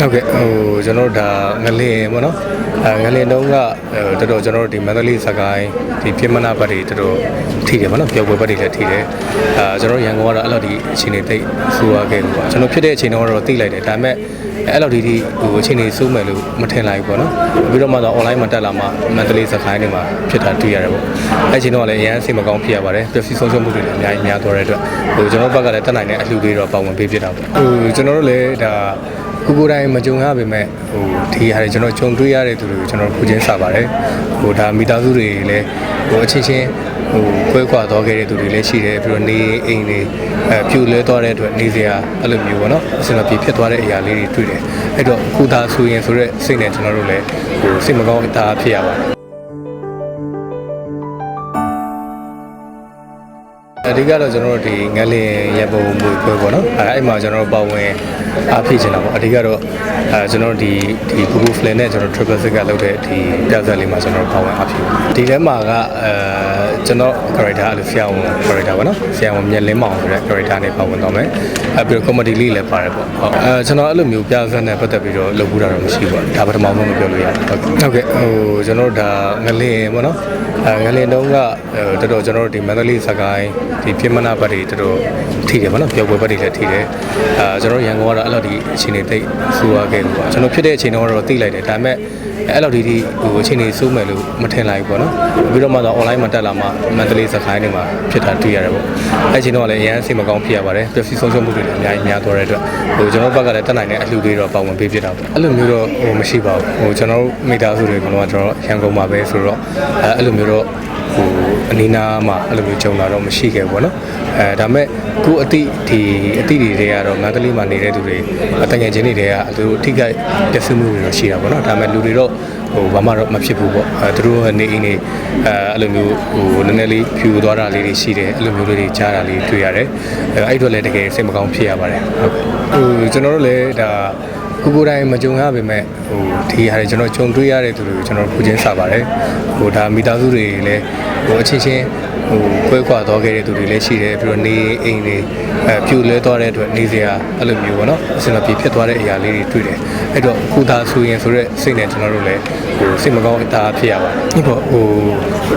ဟုတ်ကဲ့ဟိုကျွန်တော်တို့ဒါငလင်ပေါ့နော်အဲငလင်တုံးကဟိုတော်တော်ကျွန်တော်တို့ဒီမန္တလေးစကိုင်းဒီပြင်းမနာဘက်တွေတော်တော်ထိတယ်ပေါ့နော်ပျောက်ပွဲဘက်တွေလည်းထိတယ်အာကျွန်တော်တို့ရန်ကုန်ကတော့အဲ့လိုဒီအချိန်တွေတိတ်ဆူရခဲ့ဘူးပေါ့ကျွန်တော်ဖြစ်တဲ့အချိန်တော့တော့သိလိုက်တယ်ဒါပေမဲ့အဲ့လိုဒီဒီဟိုအချိန်တွေစိုးမယ်လို့မထင်လိုက်ဘူးပေါ့နော်ပြီးတော့မှတော့ online မှာတက်လာမှမန္တလေးစကိုင်းတွေမှာဖြစ်တာတွေ့ရတယ်ပေါ့အဲ့အချိန်တော့လည်းအရန်စိတ်မကောင်းဖြစ်ရပါတယ်ပျက်စီးဆုံးရှုံးမှုတွေလည်းအများကြီးများသွားတဲ့အတွက်ဟိုကျွန်တော်တို့ဘက်ကလည်းတက်နိုင်တဲ့အလှူတွေတော့ပါဝင်ပေးဖြစ်တာပေါ့ဟိုကျွန်တော်တို့လည်းဒါ ကိုကိုယ်တိုင်မကြုံရပါပဲဟိုဒီဟာတွေကျွန်တော်ကြုံတွေ့ရတဲ့သူတွေကိုကျွန်တော်ပူချင်းစာပါတယ်ဟိုဒါမိသားစုတွေလည်းဟိုအချင်းချင်းဟိုကွဲကွာသွားခဲ့တဲ့သူတွေလည်းရှိတယ်ပြီးတော့နေအိမ်တွေအဲပြိုလဲသွားတဲ့အတွက်နေစရာအဲ့လိုမျိုးပေါ့နော်အစင်မပြေဖြစ်သွားတဲ့အရာလေးတွေတွေ့တယ်အဲ့တော့ကိုသာဆိုရင်ဆိုတော့စိတ်နဲ့ကျွန်တော်တို့လည်းဟိုစိတ်မကောင်းအတားဖြစ်ရပါတယ် အဓိကတော့ကျွန်တော်တို့ဒီငလင်ရပုံမွေပွဲပေါ့နော်အဲအဲ့မှာကျွန်တော်တို့ပါဝင်အားဖြည့်ချင်တာပေါ့အဓိကတော့အဲကျွန်တော်တို့ဒီဒီ Google Flare နဲ့ကျွန်တော် Triple Six ကလုပ်တဲ့ဒီပြဿနာလေးမှာကျွန်တော်တို့ပါဝင်အားဖြည့်ဒီထဲမှာကအဲကျွန်တော် character အဲ့လိုဆရာဝန် character ပေါ့နော်ဆရာဝန်မျက်လင်းမောင်ဆိုတဲ့ character နဲ့ပါဝင်တော့မယ်အဲပြီးတော့ comedy လေးလည်းပါတယ်ပေါ့ဟုတ်အဲကျွန်တော်အဲ့လိုမျိုးပြဿနာနဲ့ပတ်သက်ပြီးတော့လုပ်ဘူးတာတော့မရှိဘူးဒါပထမဆုံးမပြောလို့ရတယ်ဟုတ်ဟုတ်ကဲ့ဟိုကျွန်တော်တို့ဒါငလင်ပေါ့နော်အဲ ငလင်တုံးကဟိုတော်တော်ကျွန်တော်တို့ဒီမန္တလေးစကိုင်းဒီပြင်းမနာဘက်တွေတော်တော်ထိတယ်ပေါ့နော်ပျောက်ပွဲဘက်တွေလည်းထိတယ်အာကျွန်တော်ရန်ကုန်ကတော့အဲ့လိုဒီအချိန်တွေတိတ်ဆူရခဲ့ဘူးပေါ့ကျွန်တော်ဖြစ်တဲ့အချိန်တော့တော့သိလိုက်တယ်ဒါပေမဲ့အဲ့လိုဒီဒီဟိုအချိန်တွေစိုးမယ်လို့မထင်လိုက်ဘူးပေါ့နော်ပြီးတော့မှတော့ online မှာတက်လာမှမန္တလေးစကိုင်းတွေမှာဖြစ်တာတွေ့ရတယ်ပေါ့အဲ့ချိန်တော့လည်းအရန်စိတ်မကောင်းဖြစ်ရပါတယ်ပျက်စီးဆုံးရှုံးမှုတွေလည်းအများကြီးများသွားတဲ့အတွက်ဟိုကျွန်တော်ဘက်ကလည်းတက်နိုင်တဲ့အလှူတွေတော့ပါဝင်ပေးဖြစ်တာပေါ့အဲ့လိုမျိုးတော့ဟိုမရှိပါဘူးဟိုကျွန်တော်တို့မိသားစုတွေကတော့ကျွန်တော်ရန်ကုန်မှာပဲဆိုတော့အဲ့အဲ့လိုမျိုးတော့ဟိုအနီးနားမှာအဲ့လိုမျိုးကြုံလာတော့မရှိခဲ့ဘူးပေါ့နော်အဲဒါမဲ့ကိုအတိဒီအတိတွေတွေကတော့မန္တလေးမှာနေတဲ့သူတွေအတငယ်ချင်းတွေတွေကသူတို့အထိကပြည့်စုံမှုတွေတော့ရှိတာပေါ့နော်ဒါမဲ့လူတွေတော့ဟိုဘာမှတော့မဖြစ်ဘူးပေါ့အဲသူတို့ကနေအိမ်နေအဲအဲ့လိုမျိုးဟိုနည်းနည်းလေးဖြူသွားတာလေးတွေရှိတယ်အဲ့လိုမျိုးလေးတွေကြားတာလေးတွေ့ရတယ်အဲအဲ့အတွက်လည်းတကယ်စိတ်မကောင်းဖြစ်ရပါတယ်ဟုတ်ဟိုကျွန်တော်တို့လည်းဒါ ကိုကိုယ်တိုင်မကြုံရပါပဲဟိုဒီဟာတွေကျွန်တော်ကြုံတွေ့ရတဲ့သူတွေကိုကျွန်တော်ပူချင်းစာပါတယ်ဟိုဒါမိသားစုတွေလည်းဟိုအချင်းချင်း ဟိုကွဲကွာသွားခဲ့တဲ့သူတွေလည်းရှိတယ်ပြီးတော့နေအိမ်တွေအဲပြိုလဲသွားတဲ့အတွက်နေစရာအဲ့လိုမျိုးပေါ့နော်အစင်မပြေဖြစ်သွားတဲ့အရာလေးတွေတွေ့တယ်အဲ့တော့ကိုသာဆိုရင်ဆိုတော့စိတ်နဲ့ကျွန်တော်တို့လည်းဟိုစိတ်မကောင်းအတားဖြစ်ရပါတယ်ဒီပေါ့ဟို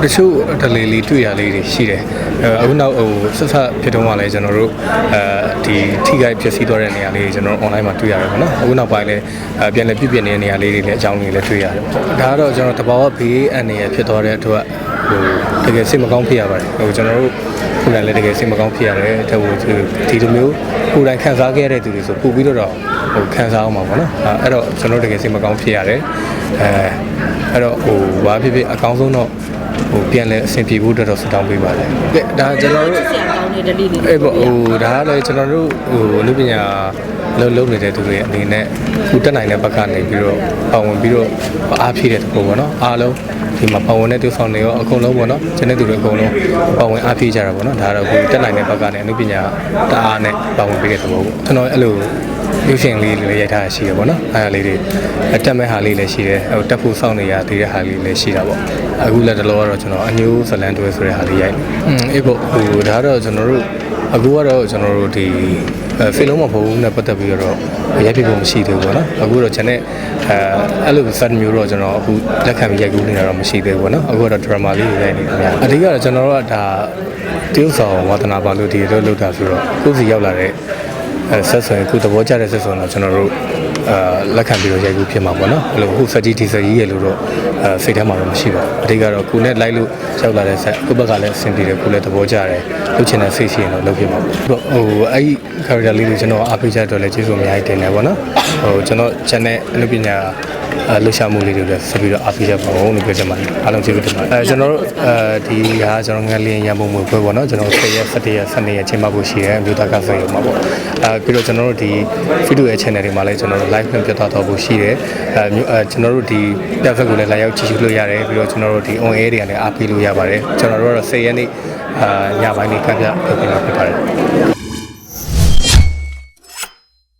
တချို့ဒလေးလေးတွေ့ရလေးတွေရှိတယ်အဲအခုနောက်ဟိုဆက်ဆက်ဖြစ်တော့မှလည်းကျွန်တော်တို့အဲဒီထိခိုက်ဖြစ်စီးသွားတဲ့နေရာလေးတွေကျွန်တော် online မှာတွေ့ရတယ်ပေါ့နော်အခုနောက်ပိုင်းလည်းအဲပြန်လည်ပြည့်ပြည့်နေတဲ့နေရာလေးတွေလည်းအကြောင်းလေးလည်းတွေ့ရတယ်ပေါ့ဒါကတော့ကျွန်တော်တဘာဝဘေးအန္တရာယ်ဖြစ်သွားတဲ့အတွက် ဟိုတကယ်စိတ်မကောင်းဖြစ်ရပါတယ်ဟိုကျွန်တော်တို့ခုနကလည်းတကယ်စိတ်မကောင်းဖြစ်ရတယ်တဲ့ဟိုဒီလိုမျိုးကိုယ်တိုင်ခံစားခဲ့ရတဲ့သူတွေဆိုပို့ပြီးတော့ဟိုခံစားအောင်ပါပေါ့နော်အဲအဲ့တော့ကျွန်တော်တို့တကယ်စိတ်မကောင်းဖြစ်ရတယ်အဲအဲ့တော့ဟိုဘာဖြစ်ဖြစ်အကောင်းဆုံးတော့ဟိုပြန်လဲအဆင်ပြေဖို့အတွက်တော့ဆုတောင်းပေးပါတယ်ကဲဒါကျွန်တော်တို့ဆရာကောင်းတဲ့ဒလိလေးအဲ့ပေါ့ဟိုဒါကလည်းကျွန်တော်တို့ဟိုလူပညာ လုံးလုံးနေတဲ့သူတွေအနေနဲ့ခုတက်နိုင်တဲ့ဘက်ကနေပြီးတော့ပါဝင်ပြီးတော့အားဖြည့်တဲ့တခုပေါ့နော်အားလုံးဒီမှာပါဝင်တဲ့သူဆောင်တွေရောအကုန်လုံးပေါ့နော်ကျန်တဲ့သူတွေအကုန်လုံးပါဝင်အားဖြည့်ကြတာပေါ့နော်ဒါတော့ခုတက်နိုင်တဲ့ဘက်ကနေအမှုပညာတအားနဲ့ပါဝင်ပေးတဲ့သဘောပေါ့ကျွန်တော်အဲ့လိုရုပ်ရှင်လေးလေးရိုက်ထားတာရှိတယ်ပေါ့နော်အားလေးတွေအတက်မဲ့ဟာလေးလည်းရှိတယ်ဟိုတက်ဖို့စောင့်နေရသေးတဲ့ဟာလေးလည်းရှိတာပေါ့အခုလည်းတလောကတော့ကျွန်တော်အညိုးဇလန်တွဲဆိုတဲ့ဟာလေးရိုက်နေอืมအေးပေါ့ဟိုဒါကတော့ကျွန်တော်တို့ အခုကတော့ကျွန်တော်တို့ဒီအဲဖီလုံးမဖို့နဲ့ပတ်သက်ပြီးတော့ရိုက်ပြဖို့မရှိသေးဘူးပေါ့နော်အခုတော့ကျွန်တော်အဲအဲ့လို set မျိုးတော့ကျွန်တော်အခုလက်ခံပြီးရိုက်ကူးနေတာတော့မရှိသေးဘူးပေါ့နော်အခုတော့ drama လေးတွေရိုက်နေတယ်များအဓိကတော့ကျွန်တော်တို့ကဒါတရုပ်ဆောင်ဝါသနာပါလို့ဒီလိုလုပ်တာဆိုတော့ကိုယ်စီရောက်လာတဲ့အဲဆက်ဆွန်ခုသဘောကျတဲ့ဆက်ဆွန်တော့ကျွန်တော်တို့ အာလက်ခံပြီးတော့ရိုက်ကူးဖြစ်မှာပေါ့နော်အဲ့လိုအခုစက်ကြီးဒီစက်ကြီးရဲ့လို့တော့အဲစိတ်ထဲမှာတော့မရှိပါဘူးအဓိကတော့ကိုနဲ့လိုက်လို့ရောက်လာတဲ့ဆက်ကိုဘက်ကလည်းအဆင်ပြေတယ်ကိုလည်းသဘောကျတယ်လုပ်ချင်တဲ့စိတ်ရှိရင်တော့လုပ်ဖြစ်မှာပေါ့ဟိုအဲ့ဒီ character လေးတွေကျွန်တော်အားပေးချက်တော့လည်းကျေးဇူးအများကြီးတင်တယ်ပေါ့နော်ဟိုကျွန်တော် channel အနုပညာ အဲလှူရှာမှုလေးတွေလည်းဆက်ပြီးတော့အားပေးချက်ပါဦးလို့ပြောချင်ပါတယ်အားလုံးကျေးဇူးတင်ပါတယ်အဲကျွန်တော်တို့အဲဒီဟာကျွန်တော်ငလျင်ရံပုံမွေပွဲပေါ့နော်ကျွန်တော်10ရက်17ရက်12ရက်ချိန်မှဖို့ရှိတယ်မြို့သားကဆက်ရုံမှာပေါ့အဲပြီးတော့ကျွန်တော်တို့ဒီ video ရဲ့ channel တွေမှာလည်းကျွန်တော်တို့ live နဲ့ပြသတော့ဖို့ရှိတယ်အဲမြို့အဲကျွန်တော်တို့ဒီပြဖက်ကိုလည်းလာရောက်ကြည့်ရှုလို့ရတယ်ပြီးတော့ကျွန်တော်တို့ဒီ on air တွေကလည်းအားပေးလို့ရပါတယ်ကျွန်တော်တို့ကတော့10ရက်နေ့အာညပိုင်းနေ့ကပြလုပ်ပေးမှာဖြစ်ပါတယ်